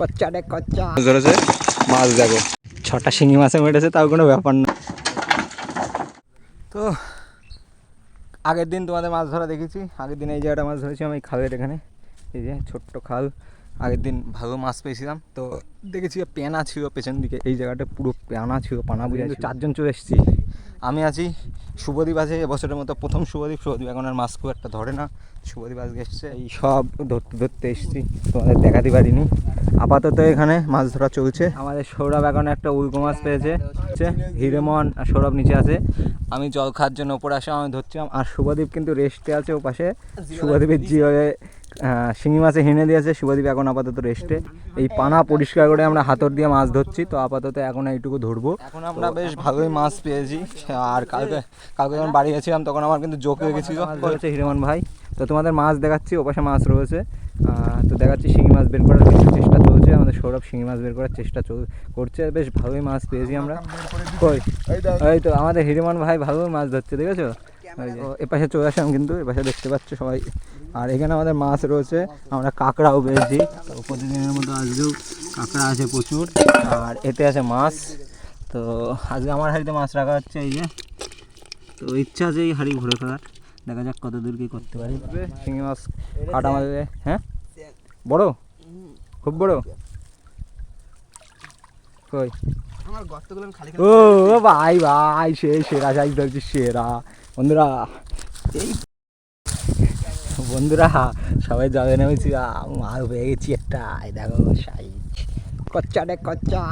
কচ্চা রে কচ্চা। ধরেছে? মাছ দেখো। ছটা শিঙি মাছে মেরেছে তাও কোনো ব্যাপার না। তো আগের দিন তোমাদের মাছ ধরা দেখেছি। আগের দিন এই জায়গাটা মাছ ধরেছি আমি খালের এখানে। এই যে ছোট্ট খাল। আগের দিন ভালো মাছ পেয়েছিলাম তো দেখেছি পেনা ছিল পেছন দিকে এই জায়গাটা পুরো পেনা ছিল পানা বুঝে চারজন চলে এসেছি। আমি আছি শুভদীপ আছে এবছরের মতো প্রথম শুভদীপ শুভদীপ এখন আর মাছ খুব একটা ধরে না শুভদীপ আজকে এসছে এই সব ধরতে ধরতে এসেছি তোমাদের দেখাতে পারিনি। আপাতত এখানে মাছ ধরা চলছে। আমাদের সৌরভ এখন একটা উল্কো মাছ পেয়েছে হচ্ছে হিরেমন আর সৌরভ নিচে আছে। আমি জল খাওয়ার জন্য ওপরে আসে আমি ধরছিলাম আর শুভদীপ কিন্তু রেস্টে আছে ও পাশে শুভদীপের জিওয়ে শিঙি মাছে হেনে দিয়েছে শুভদীপ এখন আপাতত রেস্টে এই পানা পরিষ্কার করে আমরা হাতর দিয়ে মাছ ধরছি তো আপাতত এখন এইটুকু ধরবো। এখন আমরা বেশ ভালোই মাছ পেয়েছি। আর কালকে কালকে যখন বাড়ি গেছিলাম তখন আমার কিন্তু জোক হয়ে গেছিল। হচ্ছে হিরেমন ভাই। তো তোমাদের মাছ দেখাচ্ছি ওপাশে মাছ রয়েছে। তো দেখাচ্ছি শিঙি মাছ বের করার চেষ্টা চলছে। আমাদের সৌরভ শিঙি মাছ বের করার চেষ্টা চল করছে। বেশ ভালোই মাছ পেয়েছি আমরা। কই? এই তো আমাদের হিরেমন ভাই ভালোই মাছ ধরছে দেখেছ? এপাশে চলে আসলাম কিন্তু এপাশে দেখতে পাচ্ছ সবাই। আর এখানে আমাদের মাছ রয়েছে আমরা কাঁকড়াও পেয়েছি। তো প্রতিদিনের মতো আজকেও কাঁকড়া আছে প্রচুর। আর এতে আছে মাছ। তো আজকে আমার হাড়িতে মাছ রাখা হচ্ছে এই যে। তো ইচ্ছা আছে এই হাড়ি ভরে খাওয়ার দেখা যাক কত দূর কি করতে পারি। শিঙি মাছ কাটা আমাদের হ্যাঁ? বড়? খুব বড়? কই? আমার গর্তগুলো খালি ও ভাই ভাই সে সেরা সাইজ ধরছি সেরা। বন্ধুরা এই বন্ধুরা সবাই যাবে নেমেছি মাল পেয়ে গেছি একটা। দেখো সাইজ কচ্চা। রে কচ্চা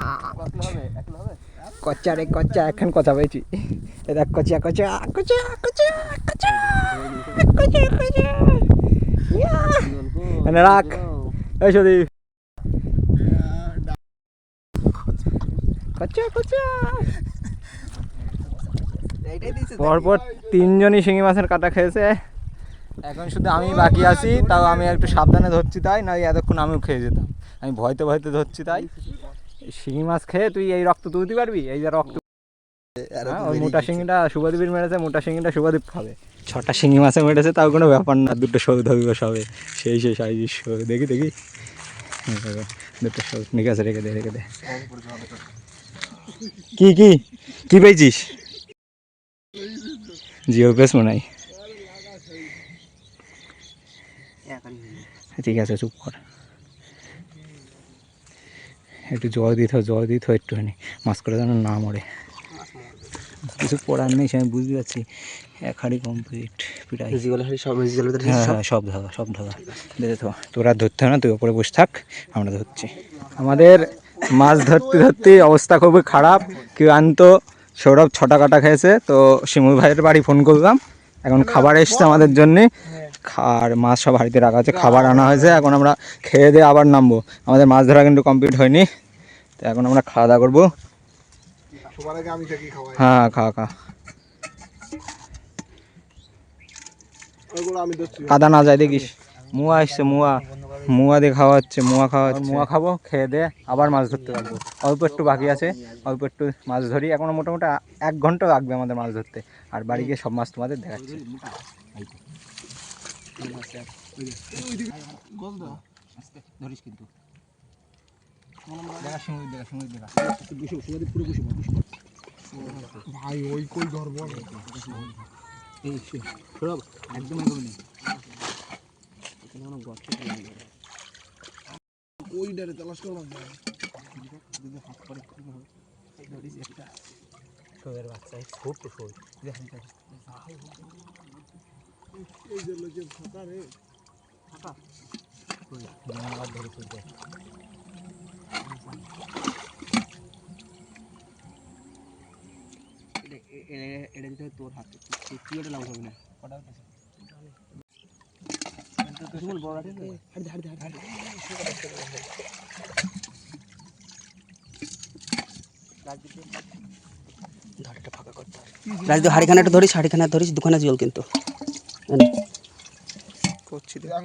কচ্চা রে কচ্চা এখন কথা পেয়েছি এ দেখ কচা কচা কচা কচা কচা কচা কচা রাখ। এই সদীপ কচা কচা এইটাই দিয়েছে পরপর তিনজনই শিঙি মাছের কাটা খেয়েছে। এখন শুধু আমি বাকি আছি তাও আমি একটু সাবধানে ধরছি তাই না এতক্ষণ আমিও খেয়ে যেতাম। আমি ভয়তে ভয়তে ধরছি তাই। শিঙি মাছ খেয়ে তুই এই রক্ত তুলতে পারবি? এই যে রক্ত হ্যাঁ, ওই মোটা শিঙিটা শুভদীপের মেরেছে মোটা শিঙিটা শুভদীপ খাবে। ছটা শিঙি মাছে মেরেছে তাও কোনো ব্যাপার না দুটো সৌদ হবে সেই সেই সাইজের সৌ দেখি দেখি। দুটো সৌ ঠিক আছে রেখে দে রেখে দে। কি কি? কি পেয়েছিস? জিও পেস মনে হয়। ঠিক আছে চুপ কর। একটু জল দিতে হয় জল দিতে হয় একটুখানি। মাছ করে যেন না মরে। কিছু পড়ার নেই সে আমি বুঝতে পারছি। এক হাড়ি কমপ্লিট হ্যাঁ হ্যাঁ সব ধাগা সব ধাগা দেখে তো তোরা ধরতে হবে না তুই ওপরে বসে থাক আমরা ধরছি। আমাদের মাছ ধরতে ধরতে অবস্থা খুবই খারাপ। কেউ আনতো সৌরভ ছটা কাটা খেয়েছে তো শিমুল ভাইয়ের বাড়ি ফোন করলাম। এখন খাবার এসছে আমাদের জন্যে। আর মাছ সব হাড়িতে রাখা আছে খাবার আনা হয়েছে। এখন আমরা খেয়ে দিয়ে আবার নামবো। আমাদের মাছ ধরা কিন্তু কমপ্লিট হয়নি। তো এখন আমরা খাওয়া দাওয়া করব। হ্যাঁ খাওয়া খা। কাদা না যায় দেখিস। মুয়া এসছে মুয়া। মুয়া দিয়ে খাওয়া হচ্ছে মুয়া খাওয়া হচ্ছে মুয়া খাব খেয়ে দিয়ে আবার মাছ ধরতে পারব অল্প একটু বাকি আছে অল্প একটু মাছ ধরি। এখনও মোটামুটি এক ঘণ্টা লাগবে আমাদের মাছ ধরতে। আর বাড়ি গিয়ে সব মাছ তোমাদের দেখাচ্ছি। ধরিস কিন্তু। দেখা শিঙুর দেখা শিঙুর দেখা। ভাই ওই কই ঘর এই সৌরভ একদম একদম নেই। ওই ডারে তালাশ শোয়ের বাচ্চা ছোট শোয়। দেখেন এই যে লোকে ফাঁকা রে। আবার ধরে চলতে এটা দিতে তোর হাতে। তুই ওটা লাভ হবে না। কটা তুই বড় হাতে হাড়ি হাড়ি হাড়ি ধারটা ফাঁকা করতে রাজ হাড়িখানা একটু ধরিস হাড়িখানা ধরিস দোকানে জল কিন্তু। করছি তুই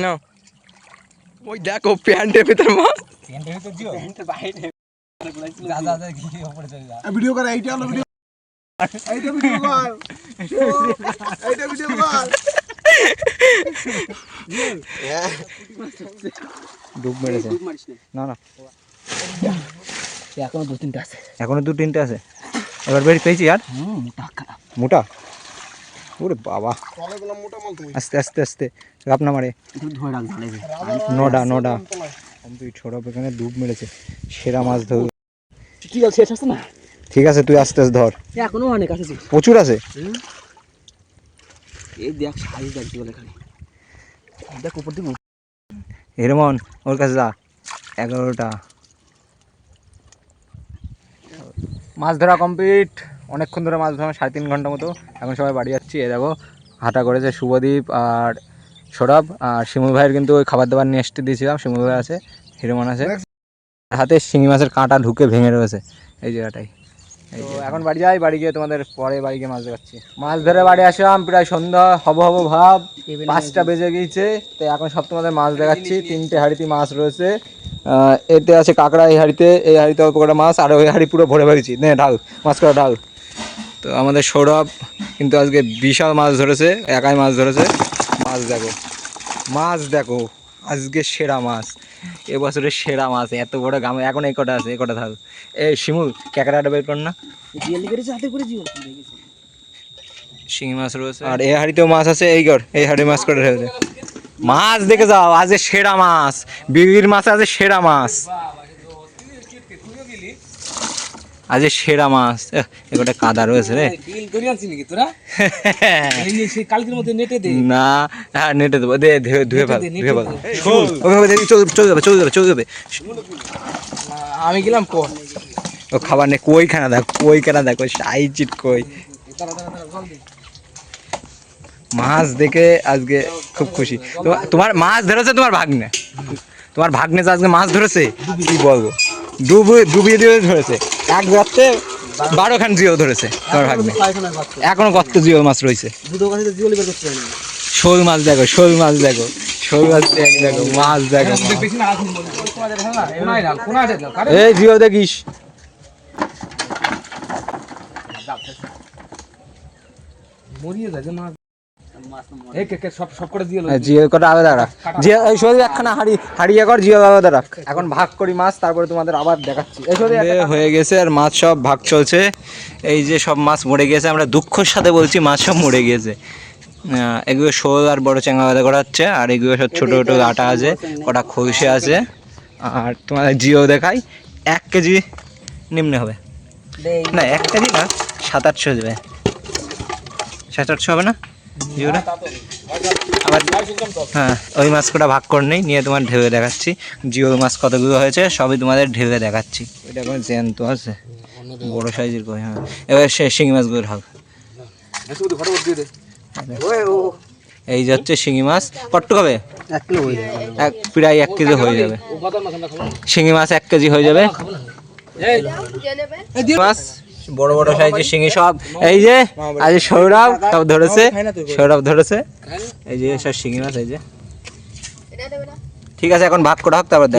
না। ওই দেখো প্যান্টের ভেতর মাছ প্যান্টের ভিতর দিও বাইরে। ভিডিও কর এইটা হলো ভিডিও এইটা ভিডিও কর। এইটা ভিডিও কর। ডুব মেরেছে। না। না এখনও দু তিনটা আছে। এখনও দু তিনটে আছে। এবার বেরিয়ে পেয়েছি আর? হুম মোটা খারাপ মোটা? ওরে বাবা। মোটা আস্তে আস্তে আস্তে। রাপ না মারে নডা নডা। তুই ছোড়প এখানে ডুব মেরেছে সেরা মাছ ধর। কি আছে শেষ আছে না? ঠিক আছে তুই আস্তে আস্তে ধর। এখনও অনেক আছে প্রচুর আছে? এই দেখ সাইজ দেখ বলে খালি দেখ উপর দিকে হিরমন ওর কাছে যা। এগারোটা। মাছ ধরা কমপ্লিট। অনেকক্ষণ ধরে মাছ ধরা সাড়ে তিন ঘণ্টা মতো। এখন সবাই বাড়ি যাচ্ছি। এ দেখো হাঁটা করেছে শুভদীপ আর সৌরভ আর শিমুল ভাইয়ের কিন্তু ওই খাবার দাবার নিয়ে আসতে দিয়েছিলাম শিমুল ভাই আছে হিরমন আছে। হাতে শিঙি মাছের কাঁটা ঢুকে ভেঙে রয়েছে এই জায়গাটাই। যে এখন বাড়ি যাই বাড়ি গিয়ে তোমাদের পরে বাড়ি গিয়ে মাছ দেখাচ্ছি। মাছ ধরে বাড়ি আসলাম প্রায় সন্ধ্যা হব হব ভাব পাঁচটা বেজে গিয়েছে তো এখন সব তোমাদের মাছ দেখাচ্ছি তিনটে হাঁড়িতে মাছ রয়েছে। এতে আছে কাঁকড়া এই হাঁড়িতে এই হাঁড়িতে অল্প কটা মাছ আর ওই হাঁড়ি পুরো ভরে ভরেছি নে ঢাল মাছ করা ঢাল। তো আমাদের সৌরভ কিন্তু আজকে বিশাল মাছ ধরেছে একাই মাছ ধরেছে। মাছ দেখো। মাছ দেখো আজকে সেরা মাছ। এবছরের সেরা মাছ এত বড় গামে এখন এই কটা আছে এই কটা থাক। এ শিমুল ক্যাকড়াটা বের কর না। শিঙি মাছ রয়েছে। আর এই হাড়িতেও মাছ আছে এই কর এই হাড়ি মাছ করে রয়েছে মাছ দেখে যাও আজকে সেরা মাছ। বিবির মাছ আছে সেরা মাছ। আজ সেরা মাছ এহ, এ কটা কাদা রয়েছে রে না হ্যাঁ নেটে দেবো দে ধুয়ে ফেল ধুয়ে ফেল চলে যাবে চলে যাবে চলে যাবে আমি গেলাম ও খাবার নেই কই খানা দেখ কই খানা দেখো সাই চিট কই মাছ দেখে আজকে খুব খুশি তোমার- তোমার মাছ ধরেছে তোমার ভাগ্নে তোমার ভাগ্নে আজকে মাছ ধরেছে কি বলব ডুবিয়ে ডুবিয়ে দিয়ে ধরেছে এক যাচ্ছে বারো খান জিও ধরেছে তোমার ভাগ্নে এখনও কত জিও মাছ রয়েছে শোল মাছ দেখো শোল মাছ দেখো শোল মাছ দেখো মাছ দেখো এই জিও দেখিস। মরিয়ে যায় মাছ। এখন ভাগ করি মাছ তারপরে তোমাদের আবার দেখাচ্ছি। হয়ে গেছে আর মাছ সব ভাগ চলছে। এই যে সব মাছ মরে গেছে আমরা দুঃখের সাথে বলছি মাছ সব মরে গেছে। এগুলো শোল আর বড় চেঙ্গা আলাদা করা হচ্ছে আর এগুলো সব ছোটো ছোটো আটা আছে কটা খইসে আছে। আর তোমাদের জিও দেখাই এক কেজি নিম্নে হবে। না এক কেজি না সাত আটশো দেবে। সাত আটশো হবে না? আবার হ্যাঁ ওই মাছ কটা ভাগ করে নেই নিয়ে তোমার ঢেউয়ে দেখাচ্ছি। জিও মাছ কতগুলো হয়েছে সবই তোমাদের ঢেউয়ে দেখাচ্ছি। এটা কোনো জ্যান্ত আছে? বড় সাইজের কই হ্যাঁ। এবার সে শিঙি মাছগুলো দিয়ে দে। এই যে হচ্ছে শিঙি মাছ। কট্টু হবে এক হয়ে প্রায় এক কেজি হয়ে যাবে। ও বাদাম না খাব শিঙি মাছ এক কেজি হয়ে যাবে। মাছ বড় বড় সাইজের শিঙি সব। এই যে আজ সৌরভ সব ধরেছে। সৌরভ ধরেছে। এই যে সব শিঙি মাছ এই যে। ঠিক আছে এখন ভাত করা হোক তারপর দেখ।